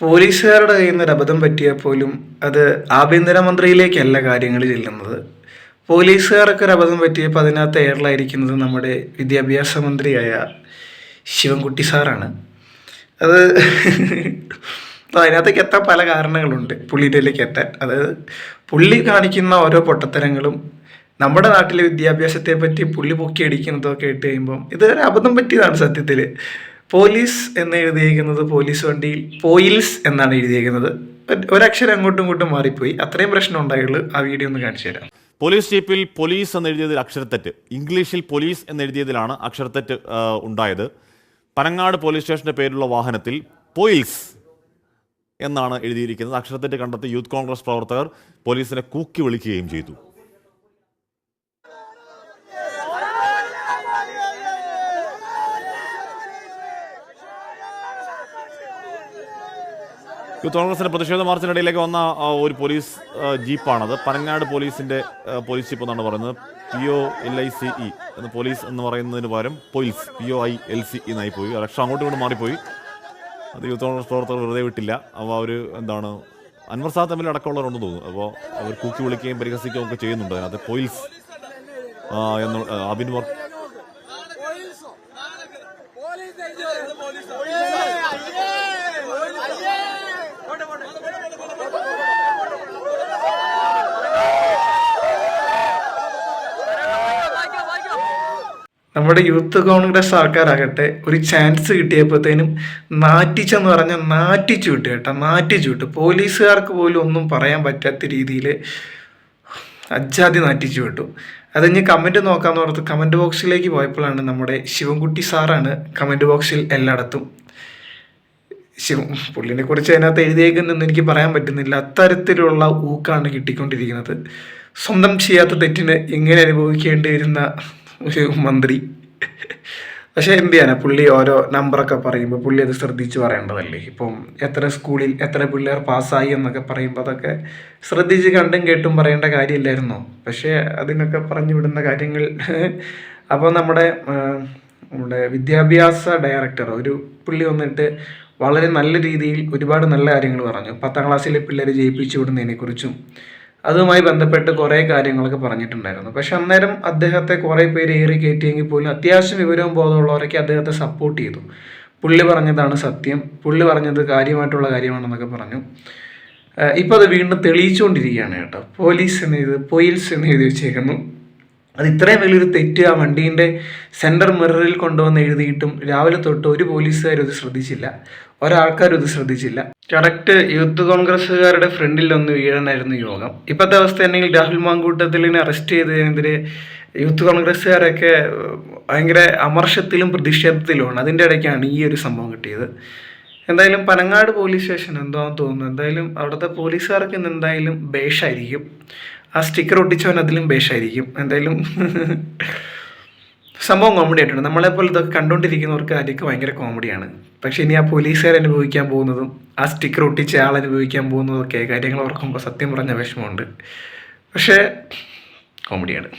പോലീസുകാരുടെ കയ്യിൽ നിന്ന് ഒരു അബദ്ധം പറ്റിയാൽ പോലും അത് ആഭ്യന്തരമന്ത്രിയിലേക്കല്ല കാര്യങ്ങൾ ചെല്ലുന്നത്. പോലീസുകാരൊക്കെ ഒരു അബദ്ധം പറ്റിയപ്പോൾ അതിനകത്ത് എയറിലായിരിക്കുന്നത് നമ്മുടെ വിദ്യാഭ്യാസ മന്ത്രിയായ ശിവൻകുട്ടി സാറാണ്. അത് അതിനകത്തേക്ക് എത്താൻ പല കാരണങ്ങളുണ്ട്. പുള്ളിയിലേക്ക് എത്താൻ. അതായത് പുള്ളി കാണിക്കുന്ന ഓരോ പൊട്ടത്തരങ്ങളും നമ്മുടെ നാട്ടിലെ വിദ്യാഭ്യാസത്തെ പറ്റി പുള്ളി പൊക്കി അടിക്കുന്നതൊക്കെ ഇട്ട് കഴിയുമ്പം ഇതൊരു അബദ്ധം പറ്റിയതാണ് സത്യത്തിൽ പോലീസ് എന്ന് എഴുതിയിരിക്കുന്നത് പോലീസ് വണ്ടിയിൽ പോയിൽസ് എന്നാണ് എഴുതിയിരിക്കുന്നത് ഒരക്ഷരം അങ്ങോട്ടും ഇങ്ങോട്ടും മാറിപ്പോയി. അത്രയും പ്രശ്നം ഉണ്ടായുള്ളൂ. ആ വീഡിയോ ഒന്ന് കാണിച്ചു തരാം. പോലീസ് ജീപ്പിൽ പോലീസ് എന്ന് എഴുതിയതിൽ അക്ഷരത്തെറ്റ്. ഇംഗ്ലീഷിൽ പോലീസ് എന്ന് എഴുതിയതിലാണ് അക്ഷരത്തെറ്റ് ഉണ്ടായത്. പനങ്ങാട് പോലീസ് സ്റ്റേഷന്റെ പേരുള്ള വാഹനത്തിൽ പോയിൽസ് എന്നാണ് എഴുതിയിരിക്കുന്നത്. അക്ഷരത്തെറ്റ് കണ്ടെത്തി യൂത്ത് കോൺഗ്രസ് പ്രവർത്തകർ പോലീസിനെ കൂക്കി വിളിക്കുകയും ചെയ്തു. യൂത്ത് കോൺഗ്രസിന്റെ പ്രതിഷേധ മാർച്ചിനിടയിലേക്ക് വന്ന ഒരു പോലീസ് ജീപ്പാണത്. പനങ്ങാട് പോലീസിന്റെ പോലീസ് ജീപ്പ് എന്നാണ് പറയുന്നത്. P O L I C E എന്ന് പോലീസ് എന്ന് പറയുന്നതിന് പകരം police P O I L C E എന്നായി പോയി. രക്ഷ അങ്ങോട്ടും ഇങ്ങോട്ടും മാറിപ്പോയി. അത് യൂത്ത് കോൺഗ്രസ് പ്രവർത്തകർ വെറുതെ വിട്ടില്ല. അപ്പോൾ അവർ എന്താണ് അൻവർ സാദ് തമ്മിൽ അടക്കമുള്ളവരുണ്ടെന്ന് തോന്നുന്നു. അപ്പോൾ അവർ കൂക്കി വിളിക്കുകയും പരിഹസിക്കുകയും ഒക്കെ ചെയ്യുന്നുണ്ട് അതിനകത്ത്. പോയിൽസ് എന്ന് അബിൻ വർ നമ്മുടെ യൂത്ത് കോൺഗ്രസ് സർക്കാരാകട്ടെ ഒരു ചാൻസ് കിട്ടിയപ്പോഴത്തേനും നാറ്റിച്ചെന്ന് പറഞ്ഞാൽ നാറ്റിച്ചു വിട്ടു കേട്ടോ നാറ്റിച്ചു വിട്ടു പോലീസുകാർക്ക് പോലും ഒന്നും പറയാൻ പറ്റാത്ത രീതിയിൽ അജാതി നാറ്റിച്ചു വിട്ടു അത് ഇനി കമന്റ് നോക്കാമെന്ന് ഓർത്ത് കമന്റ് ബോക്സിലേക്ക് പോയപ്പോഴാണ് നമ്മുടെ ശിവൻകുട്ടി സാറാണ് കമന്റ് ബോക്സിൽ എല്ലായിടത്തും ശിവ പുള്ളിനെ കുറിച്ച് അതിനകത്ത് എഴുതിയേക്കുന്നൊന്നും എനിക്ക് പറയാൻ പറ്റുന്നില്ല. അത്തരത്തിലുള്ള ഊക്കാണ് കിട്ടിക്കൊണ്ടിരിക്കുന്നത്. സ്വന്തം ചെയ്യാത്ത തെറ്റിന് ഇങ്ങനെ അനുഭവിക്കേണ്ടി വരുന്ന ഒരു മന്ത്രി. പക്ഷെ എന്ത് ചെയ്യാനാ? പുള്ളി ഓരോ നമ്പറൊക്കെ പറയുമ്പോൾ പുള്ളി അത് ശ്രദ്ധിച്ച് പറയേണ്ടതല്ലേ? ഇപ്പം എത്ര സ്കൂളിൽ എത്ര പിള്ളേർ പാസ്സായി എന്നൊക്കെ പറയുമ്പോൾ അതൊക്കെ ശ്രദ്ധിച്ച് കണ്ടും കേട്ടും പറയേണ്ട കാര്യമില്ലായിരുന്നോ? പക്ഷേ അതിനൊക്കെ പറഞ്ഞു വിടുന്ന കാര്യങ്ങൾ. അപ്പോൾ നമ്മുടെ നമ്മുടെ വിദ്യാഭ്യാസ ഡയറക്ടർ ഒരു പുള്ളി വന്നിട്ട് വളരെ നല്ല രീതിയിൽ ഒരുപാട് നല്ല കാര്യങ്ങൾ പറഞ്ഞു. പത്താം ക്ലാസ്സിലെ പിള്ളേരെ ജയിപ്പിച്ചു വിടുന്നതിനെക്കുറിച്ചും അതുമായി ബന്ധപ്പെട്ട് കുറേ കാര്യങ്ങളൊക്കെ പറഞ്ഞിട്ടുണ്ടായിരുന്നു. പക്ഷെ അന്നേരം അദ്ദേഹത്തെ കുറേ പേര് ഏറി കയറ്റിയെങ്കിൽ പോലും അത്യാവശ്യം വിവരവും ബോധമുള്ളവരൊക്കെ അദ്ദേഹത്തെ സപ്പോർട്ട് ചെയ്തു. പുള്ളി പറഞ്ഞതാണ് സത്യം. പുള്ളി പറഞ്ഞത് കാര്യമായിട്ടുള്ള കാര്യമാണെന്നൊക്കെ പറഞ്ഞു. ഇപ്പോൾ അത് വീണ്ടും തെളിയിച്ചുകൊണ്ടിരിക്കുകയാണ് കേട്ടോ. പോലീസ് എന്ന് എഴുതി പോയിൽസ് എന്ന് എഴുതി വെച്ചേക്കുന്നു. അത് ഇത്രയും വലിയൊരു തെറ്റ് ആ വണ്ടീന്റെ സെന്റർ മിററിൽ കൊണ്ടുവന്ന് എഴുതിയിട്ടും രാവിലെ തൊട്ട് ഒരു പോലീസുകാരും ഇത് ശ്രദ്ധിച്ചില്ല. ഒരാൾക്കാരും ഇത് ശ്രദ്ധിച്ചില്ല. കറക്റ്റ് യൂത്ത് കോൺഗ്രസ്സുകാരുടെ ഫ്രണ്ടിൽ ഒന്ന് വീഴണായിരുന്നു യോഗം. ഇപ്പോഴത്തെ അവസ്ഥ എന്നെങ്കിൽ രാഹുൽ മാങ്കൂട്ടത്തിലിനെ അറസ്റ്റ് ചെയ്തതിനെതിരെ യൂത്ത് കോൺഗ്രസ്സുകാരൊക്കെ ഭയങ്കര അമർഷത്തിലും പ്രതിഷേധത്തിലുമാണ്. അതിന്റെ ഇടയ്ക്കാണ് ഈ ഒരു സംഭവം കിട്ടിയത്. എന്തായാലും പനങ്ങാട് പോലീസ് സ്റ്റേഷൻ എന്താണെന്ന് തോന്നുന്നു. എന്തായാലും അവിടുത്തെ പോലീസുകാർക്ക് ഇന്ന് എന്തായാലും ബേഷായിരിക്കും. ആ സ്റ്റിക്കർ ഒട്ടിച്ചവൻ അതിലും ബേഷായിരിക്കും. എന്തായാലും സംഭവം കോമഡി ആയിട്ടുണ്ട്. നമ്മളെപ്പോലെ ഇതൊക്കെ കണ്ടുകൊണ്ടിരിക്കുന്നവർക്ക് ആദ്യമൊക്കെ ഭയങ്കര കോമഡിയാണ് പക്ഷേ ഇനി ആ പോലീസുകാർ അനുഭവിക്കാൻ പോകുന്നതും ആ സ്റ്റിക്കർ ഒട്ടിച്ച ആൾ അനുഭവിക്കാൻ പോകുന്നതൊക്കെ കാര്യങ്ങൾ ഓർക്കുമ്പോൾ സത്യം പറഞ്ഞ വിഷമമുണ്ട്. പക്ഷേ കോമഡിയാണ്